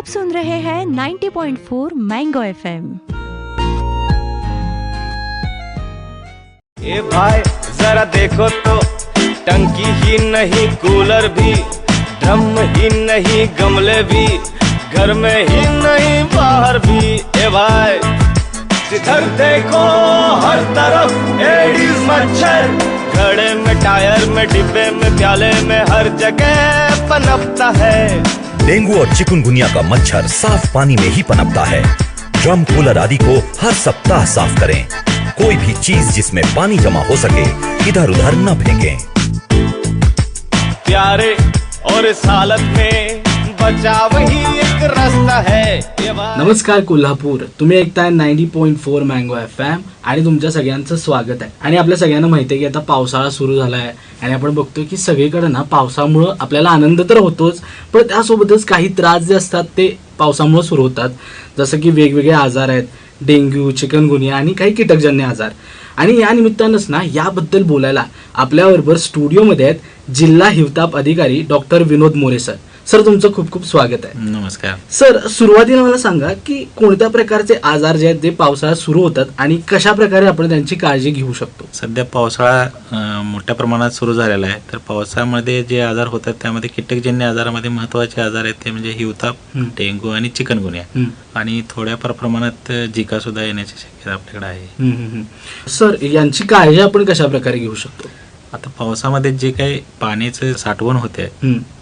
आप सुन रहे हैं 90.4 पॉइंट मैंगो एफएम। ए भाई, जरा देखो तो। टंकी ही नहीं, कूलर भी। ड्रम ही नहीं, गमले भी। घर में ही नहीं, बाहर भी। ए भाई, जिधर देखो, हर तरफ़ एडीज मच्छर। घड़े में, टायर में, डिब्बे में, प्याले में, हर जगह पनपता है। डेंगू और चिकुनगुनिया का मच्छर साफ़ पानी में ही पनपता है। ड्रम कूलर आदि को हर सप्ताह साफ़ करें। कोई भी चीज़ जिसमें पानी जमा हो सके इधर उधर न फेंकें। प्यारे और इस हालत में बचाव ही एक रस्ता है नमस्कार कोल्हापूर. तुम्ही ऐकताय ninety point four mango F M आणि तुमच्या सगळ्यांचं स्वागत आहे. आणि आपल्या सगळ्यांना माहिती आहे की आता पावसाळा सुरू झाला आहे आणि आपण बघतोय की सगळीकडे ना पावसामुळं आपल्याला आनंद तर होतोच पण त्यासोबतच काही त्रास जे असतात ते पावसामुळं सुरू होतात. जसं की वेगवेगळे आजार आहेत डेंग्यू चिकनगुनिया आणि काही कीटकजन्य आजार. आणि या निमित्तानंच ना याबद्दल बोलायला आपल्याबरोबर स्टुडिओमध्ये आहेत जिल्हा हिवताप अधिकारी doctor Vinod More sir. Sir तुमचं खूप खूप स्वागत आहे. नमस्कार. सर सुरुवातीला मला सांगा की कोणत्या प्रकारचे आजार जे आहेत ते पावसाळ्यात सुरू होतात आणि कशा प्रकारे आपण त्यांची काळजी घेऊ शकतो? सध्या पावसाळा मोठ्या प्रमाणात सुरू झालेला आहे. तर पावसामध्ये जे आजार होतात त्यामध्ये कीटकजन्य आजारामध्ये महत्त्वाचे आजार आहेत ते म्हणजे हिवताप. डेंग्यू आणि चिकनगुनिया. आणि थोड्याफार प्रमाणात जिका सुद्धा येण्याची शक्यता आपल्याकडे आहे. सर यांची काळजी आपण कशा प्रकारे घेऊ शकतो? आता पावसामध्ये जे काही पाण्याचं साठवण होते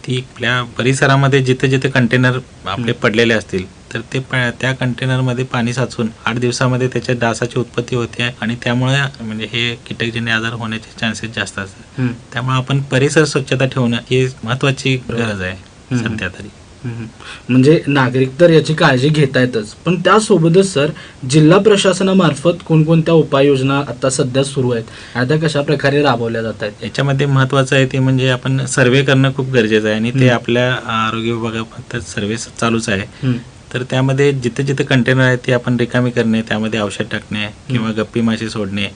ती आपल्या परिसरामध्ये जिथे जिथे कंटेनर आपले पडलेले असतील तर ते त्या कंटेनरमध्ये पाणी साचून आठ दिवसामध्ये त्याच्या डासाची उत्पत्ती होते आणि त्यामुळे म्हणजे हे कीटकजन्य आजार होण्याचे चान्सेस जास्त असतात त्यामुळे आपण परिसर स्वच्छता ठेवणं ही महत्वाची गरज आहे. सध्या तरी. म्हणजे नागरिक तर याची काळजी घेतायतच. पण त्यासोबतच सर जिल्हा प्रशासनामार्फत कोणकोणत्या उपाययोजना आता सध्या सुरू आहेत? आणि त्या कशा प्रकारे राबवल्या जात आहेत? याच्यामध्ये महत्वाचं आहे ते म्हणजे आपण सर्वे करणं खूप गरजेचं आहे आणि ते आपल्या आरोग्य विभागात सर्वे चालूच आहे. तर त्यामध्ये जिथे जिथे कंटेनर आहेत ते आपण रिकामी करणे त्यामध्ये औषध टाकणे किंवा गप्पी माशी सोडणे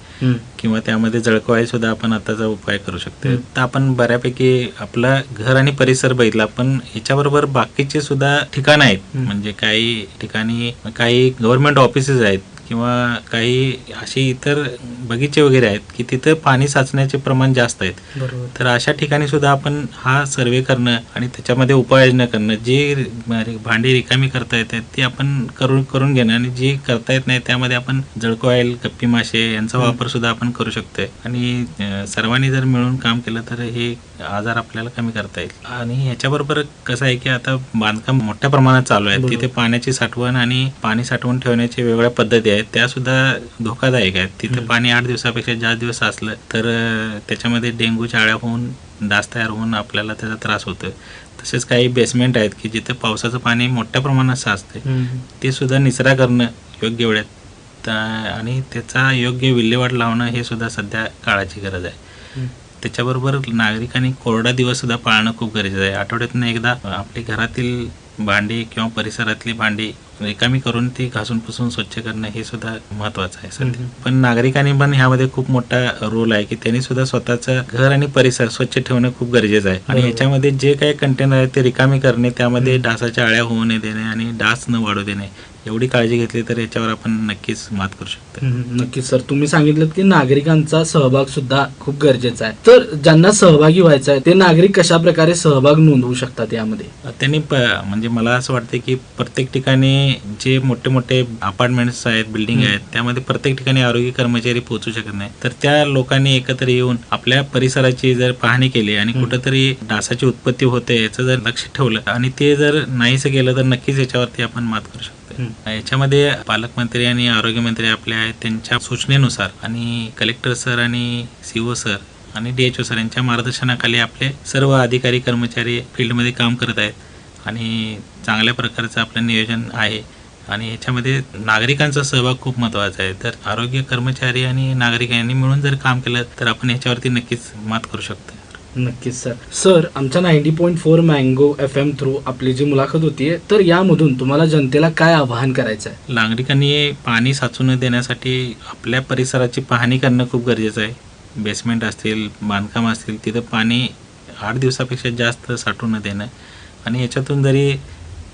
किंवा त्यामध्ये जळकवाय सुद्धा आपण आताचा उपाय करू शकतो. तर आपण बऱ्यापैकी आपलं घर आणि परिसर बघितला पण याच्याबरोबर बाकीचे सुद्धा ठिकाणं आहेत. म्हणजे काही ठिकाणी काही गव्हर्नमेंट ऑफिसेस आहेत किंवा काही अशी इतर बगीचे वगैरे आहेत की तिथं पाणी साचण्याचे प्रमाण जास्त आहेत. तर अशा ठिकाणी सुद्धा आपण हा सर्वे करणं आणि त्याच्यामध्ये उपाययोजना करणं जे भांडी रिकामी करता येते ती आपण करून करून घेणं आणि जी करता येत नाही त्यामध्ये आपण जळको ऑइल गप्पी मासे यांचा वापर सुद्धा आपण करू शकतोय. आणि सर्वांनी जर मिळून काम केलं तर हे आजार आपल्याला कमी करता येईल. आणि ह्याच्याबरोबर कसं आहे की आता बांधकाम मोठ्या प्रमाणात चालू आहे. तिथे पाण्याची साठवण आणि पाणी साठवून ठेवण्याच्या वेगवेगळ्या पद्धती आहेत. त्या सुद्धा धोकादायक आहेत. तिथे. पाणी आठ दिवसापेक्षा जास्त दिवस असलं तर त्याच्यामध्ये डेंग्यूच्या आळ्या होऊन डास तयार होऊन आपल्याला त्याचा त्रास होतो तसेच काही बेसमेंट आहेत की जिथे पावसाचं पाणी मोठ्या प्रमाणात साचते ते सुद्धा निचरा करणं योग्य वेळेत आणि त्याचा योग्य विल्हेवाट लावणं हे सुद्धा सध्या काळाची गरज आहे. त्याच्याबरोबर नागरिकांनी कोरडा दिवस सुद्धा पाळणं खूप गरजेचं आहे. आठवड्यातून एकदा आपली घरातील भांडी किंवा परिसरातली भांडी रिकामी करून ती घासून पुसून स्वच्छ करणं हे सुद्धा महत्वाचं आहे सध्या. पण नागरिकांनी पण ह्यामध्ये खूप मोठा रोल आहे की त्यांनी सुद्धा स्वतःचं घर आणि परिसर स्वच्छ ठेवणं खूप गरजेचं आहे. आणि बरोबर. याच्यामध्ये जे काही कंटेनर आहेत ते रिकामी करणे त्यामध्ये डासाच्या आळ्या होऊ नये देणे आणि डास न वाढू देणे. एवढी काळजी घेतली तर याच्यावर आपण नक्कीच मात करू शकतो. नक्कीच सर. तुम्ही सांगितलं की नागरिकांचा सहभाग सुद्धा खूप गरजेचा आहे. तर ज्यांना सहभागी व्हायचं आहे ते नागरिक कशा प्रकारे सहभाग नोंदवू शकतात यामध्ये? त्यांनी म्हणजे मला असं वाटतं की प्रत्येक ठिकाणी जे मोठे मोठे अपार्टमेंट्स आहेत बिल्डिंग. आहेत त्यामध्ये प्रत्येक ठिकाणी आरोग्य कर्मचारी पोहोचू शकत नाही तर त्या लोकांनी एकत्र येऊन आपल्या परिसराची जर पाहणी केली आणि. कुठंतरी डासाची उत्पत्ती होते याचं जर लक्ष ठेवलं आणि ते जर नाहीसं केलं तर नक्कीच याच्यावरती आपण मात करू शकतो याच्यामध्ये पालकमंत्री आणि आरोग्यमंत्री आपले आहेत त्यांच्या सूचनेनुसार आणि कलेक्टर सर आणि सीओ सर आणि डी एच ओ सर यांच्या मार्गदर्शनाखाली आपले सर्व अधिकारी कर्मचारी फील्डमध्ये काम करत आहेत आणि चांगल्या प्रकारचं आपलं नियोजन आहे. आणि ह्याच्यामध्ये नागरिकांचा सहभाग खूप महत्त्वाचा आहे. तर आरोग्य कर्मचारी आणि नागरिक यांनी मिळून जर काम केलं तर आपण ह्याच्यावरती नक्कीच मात करू शकतो नक्कीच सर. सर आमच्या ninety point four mango F M through आपली जी मुलाखत होतीये तर यामधून तुम्हाला जनतेला काय आवाहन करायचं आहे? नागरिकांनी पाणी साचू न देण्यासाठी आपल्या परिसराची पाहणी करणं खूप गरजेचं आहे. बेसमेंट असतील बांधकाम असतील तिथं पाणी आठ दिवसापेक्षा जास्त साठवू न देणं. आणि याच्यातून जरी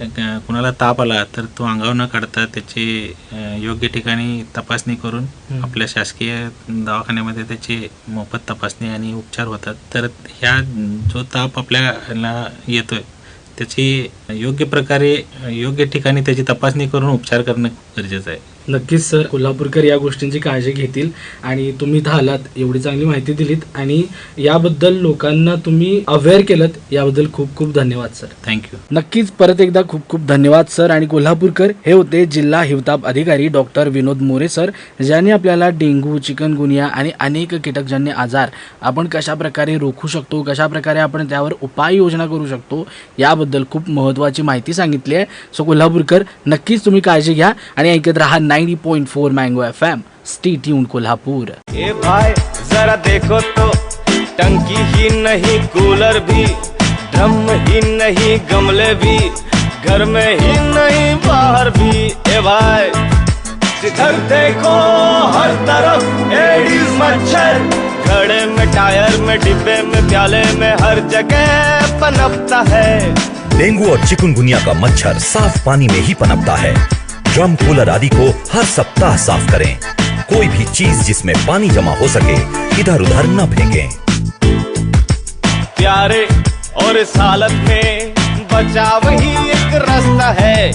कुणाला ताप आला तर तो अंगावर न काढता त्याची योग्य ठिकाणी तपासणी करून. आपल्या शासकीय दवाखान्यामध्ये त्याची मोफत तपासणी आणि उपचार होतात तर ह्या जो ताप आपल्याला येतोय त्याची योग्य प्रकारे योग्य ठिकाणी त्याची तपासणी करून उपचार करणं गरजेचं आहे नक्कीच सर. कोल्हापूरकर या गोष्टींची काळजी घेतील आणि तुम्ही इथं आलात एवढी चांगली माहिती दिलीत आणि याबद्दल लोकांना तुम्ही अवेअर केलं याबद्दल खूप खूप धन्यवाद सर. थँक्यू नक्कीच परत एकदा खूप खूप धन्यवाद सर. आणि कोल्हापूरकर हे होते जिल्हा हिवताप अधिकारी डॉक्टर विनोद मोरे सर ज्यांनी आपल्याला डेंग्यू चिकनगुनिया आणि अनेक कीटकजन्य आजार आपण कशाप्रकारे रोखू शकतो कशाप्रकारे आपण त्यावर उपाययोजना करू शकतो याबद्दल खूप महत्त्वाची माहिती सांगितली आहे. सो कोल्हापूरकर नक्कीच तुम्ही काळजी घ्या आणि ऐकत राहा. नाही 90.4 mango FM stay tune Kolhapur भाई जरा देखो तो। टंकी ही नहीं कूलर भी। ड्रम ही नहीं गमले भी। घर में ही नहीं बाहर भी। ए भाई जिधर देखो हर तरफ़ एडीज मच्छर। घड़े में टायर में डिब्बे में प्याले में हर जगह पनपता है। डेंगू और चिकनगुनिया का मच्छर साफ़ पानी में ही पनपता है। ड्रम कूलर आदि को हर सप्ताह साफ़ करें। कोई भी चीज़ जिसमें पानी जमा हो सके इधर उधर न फेंकें। प्यारे और इस हालत में बचाव ही एक रास्ता है